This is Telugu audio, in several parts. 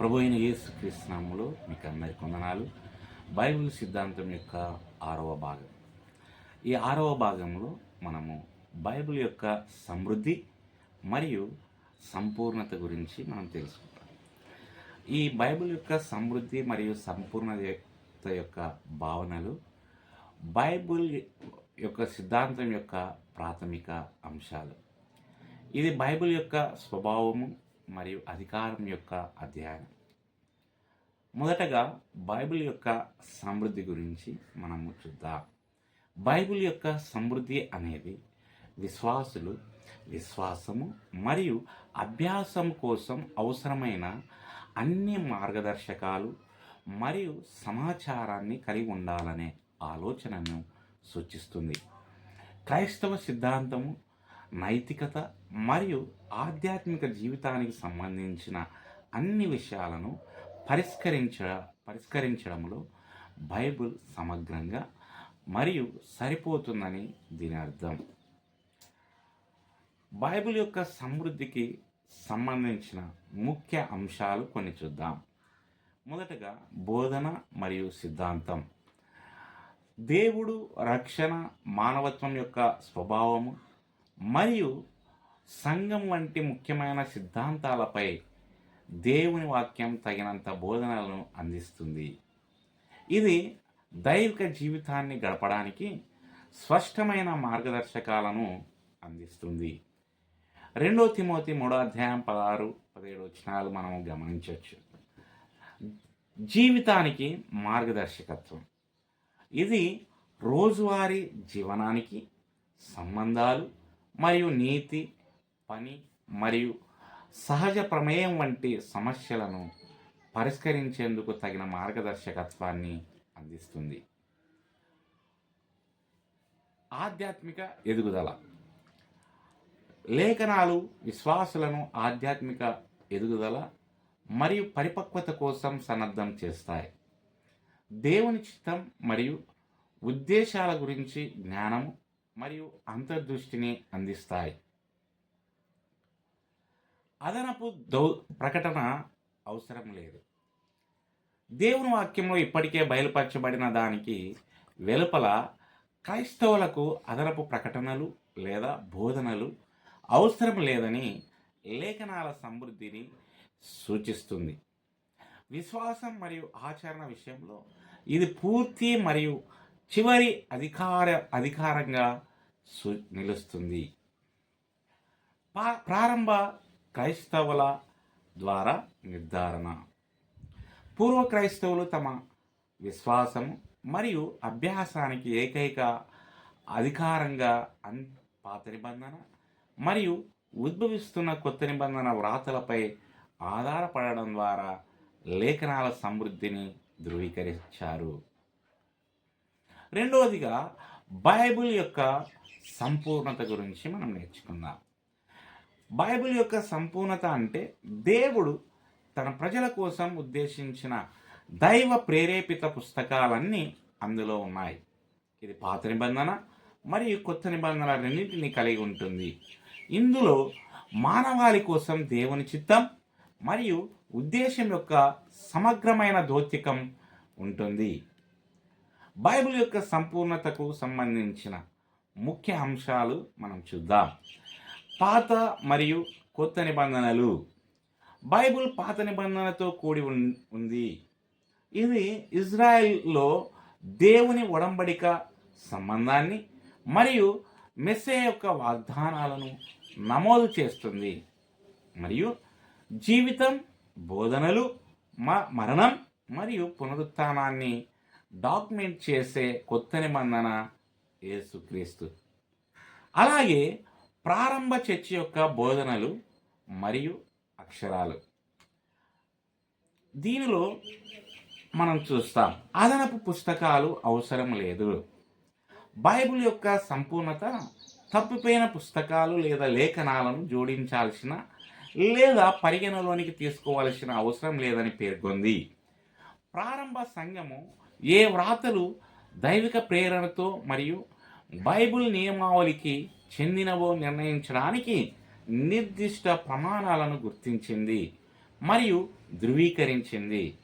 ప్రభు అయిన యేసు కృష్ణములో మీకు అందరి కొందనాలు బైబిల్ సిద్ధాంతం యొక్క ఆరవ భాగం. ఈ ఆరవ భాగంలో మనము బైబిల్ యొక్క సమృద్ధి మరియు సంపూర్ణత గురించి మనం తెలుసుకుంటాం. ఈ బైబిల్ యొక్క సమృద్ధి మరియు సంపూర్ణత యొక్క భావనలు బైబిల్ యొక్క సిద్ధాంతం యొక్క ప్రాథమిక అంశాలు. ఇది బైబిల్ యొక్క స్వభావము మరియు అధికారం యొక్క అధ్యయనం. మొదటగా బైబిల్ యొక్క సమృద్ధి గురించి మనము చూద్దాం. బైబిల్ యొక్క సమృద్ధి అనేది విశ్వాసులు విశ్వాసము మరియు అభ్యాసం కోసం అవసరమైన అన్ని మార్గదర్శకాలు మరియు సమాచారాన్ని కలిగి ఉండాలనే ఆలోచనను సూచిస్తుంది. క్రైస్తవ సిద్ధాంతము నైతికత మరియు ఆధ్యాత్మిక జీవితానికి సంబంధించిన అన్ని విషయాలను పరిష్కరించ పరిష్కరించడంలో బైబిల్ సమగ్రంగా మరియు సరిపోతుందని దీని అర్థం. బైబిల్ యొక్క సమృద్ధికి సంబంధించిన ముఖ్య అంశాలు కొన్ని చూద్దాం. మొదటగా బోధన మరియు సిద్ధాంతం. దేవుడు రక్షణ మానవత్వం యొక్క స్వభావము మరియు సంఘం వంటి ముఖ్యమైన సిద్ధాంతాలపై దేవుని వాక్యం తగినంత బోధనలను అందిస్తుంది. ఇది దైవిక జీవితాన్ని గడపడానికి స్పష్టమైన మార్గదర్శకాలను అందిస్తుంది. రెండో తిమోతి మూడో అధ్యాయం పదహారు పదిహేడు వచనాలు మనం గమనించవచ్చు. జీవితానికి మార్గదర్శకత్వం. ఇది రోజువారీ జీవనానికి సంబంధాలు మరియు నీతి పని మరియు సహజ ప్రమేయం వంటి సమస్యలను పరిష్కరించేందుకు తగిన మార్గదర్శకత్వాన్ని అందిస్తుంది. ఆధ్యాత్మిక ఎదుగుదల. లేఖనాలు విశ్వాసులను ఆధ్యాత్మిక ఎదుగుదల మరియు పరిపక్వత కోసం సన్నద్ధం చేస్తాయి. దేవుని చిత్తం మరియు ఉద్దేశాల గురించి జ్ఞానము మరియు అంతర్దృష్టిని అందిస్తాయి. అదనపు దౌ ప్రకటన అవసరం లేదు. దేవుని వాక్యంలో ఇప్పటికే బయలుపరచబడిన దానికి వెలుపల క్రైస్తవులకు అదనపు ప్రకటనలు లేదా బోధనలు అవసరం లేదని లేఖనాల సమృద్ధిని సూచిస్తుంది. విశ్వాసం మరియు ఆచరణ విషయంలో ఇది పూర్తి మరియు చివరి అధికార అధికారంగా సు నిలుస్తుంది. ప్రారంభ క్రైస్తవుల ద్వారా నిర్ధారణ. పూర్వ క్రైస్తవులు తమ విశ్వాసం మరియు అభ్యాసానికి ఏకైక అధికారంగా అన్ పాత నిబంధన మరియు ఉద్భవిస్తున్న కొత్త నిబంధన వ్రాతలపై ఆధారపడడం ద్వారా లేఖనాల సమృద్ధిని ధృవీకరించారు. రెండవదిగా బైబిల్ యొక్క సంపూర్ణత గురించి మనం నేర్చుకుందాం. బైబిల్ యొక్క సంపూర్ణత అంటే దేవుడు తన ప్రజల కోసం ఉద్దేశించిన దైవ ప్రేరేపిత పుస్తకాలన్నీ అందులో ఉన్నాయి. ఇది పాత నిబంధన మరియు కొత్త నిబంధన రెండింటినీ కలిగి ఉంటుంది. ఇందులో మానవాళి కోసం దేవుని చిత్తం మరియు ఉద్దేశం యొక్క సమగ్రమైన దౌత్యకం ఉంటుంది. బైబిల్ యొక్క సంపూర్ణతకు సంబంధించిన ముఖ్య అంశాలు మనం చూద్దాం. పాత మరియు కొత్త నిబంధనలు. బైబిల్ పాత నిబంధనతో కూడి ఉన్- ఉంది. ఇది ఇజ్రాయెల్లో దేవుని ఒడంబడిక సంబంధాన్ని మరియు మెస్సే యొక్క వాగ్దానాలను నమోదు చేస్తుంది. మరియు జీవితం బోధనలు మ మరణం మరియు పునరుత్థానాన్ని డాక్యుమెంట్ చేసే కొత్త నిబంధన యేసుక్రీస్తు. అలాగే ప్రారంభ చర్చ యొక్క బోధనలు మరియు అక్షరాలు. దీనిలో మనం చూస్తాం అదనపు పుస్తకాలు అవసరం లేదు. బైబిల్ యొక్క సంపూర్ణత తప్పిపోయిన పుస్తకాలు లేదా లేఖనాలను జోడించాల్సిన లేదా పరిగణలోనికి తీసుకోవాల్సిన అవసరం లేదని పేర్కొంది. ప్రారంభ సంఘము ఏ వ్రాతలు దైవిక ప్రేరణతో మరియు బైబిల్ నియమావళికి చెందినవో నిర్ణయించడానికి నిర్దిష్ట ప్రమాణాలను గుర్తించింది మరియు ధృవీకరించింది.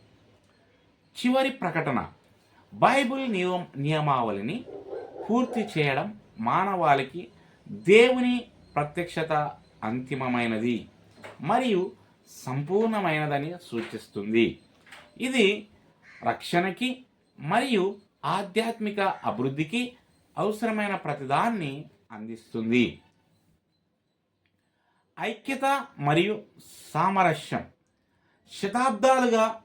చివరి ప్రకటన. బైబిల్ నియమ నియమావళిని పూర్తి చేయడం మానవాళికి దేవుని ప్రత్యక్షత అంతిమమైనది మరియు సంపూర్ణమైనదని సూచిస్తుంది. ఇది రక్షణకి మరియు ఆధ్యాత్మిక అభివృద్ధికి అవసరమైన ప్రతిదాన్ని అందిస్తుంది. ఐక్యత మరియు సామరస్యం శతాబ్దాలుగా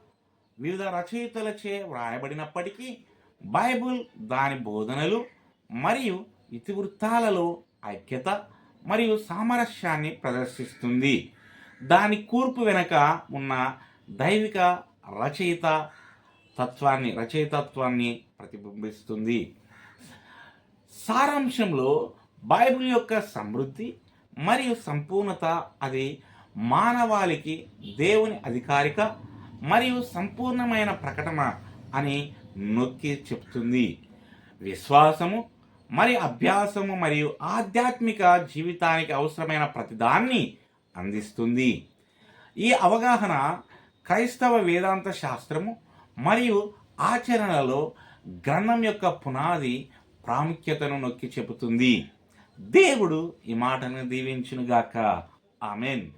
వివిధ రచయితలచే వ్రాయబడినప్పటికీ బైబిల్ దాని బోధనలు మరియు ఇతివృత్తాలలో ఐక్యత మరియు సామరస్యాన్ని ప్రదర్శిస్తుంది. దాని కూర్పు వెనుక ఉన్న దైవిక రచయిత తత్వాన్ని రచయితత్వాన్ని ప్రతిబింబిస్తుంది. సారాంశంలో బైబిల్ యొక్క సమృద్ధి మరియు సంపూర్ణత అది మానవాళికి దేవుని అధికారిక మరియు సంపూర్ణమైన ప్రకటన అని నొక్కి చెప్తుంది. విశ్వాసము మరి అభ్యాసము మరియు ఆధ్యాత్మిక జీవితానికి అవసరమైన ప్రతిదాన్ని అందిస్తుంది. ఈ అవగాహన క్రైస్తవ వేదాంత శాస్త్రము మరియు ఆచరణలో గ్రంథం యొక్క పునాది ప్రాముఖ్యతను నొక్కి చెబుతుంది. దేవుడు ఈ మాటను దీవించునుగాక. ఆమెన్.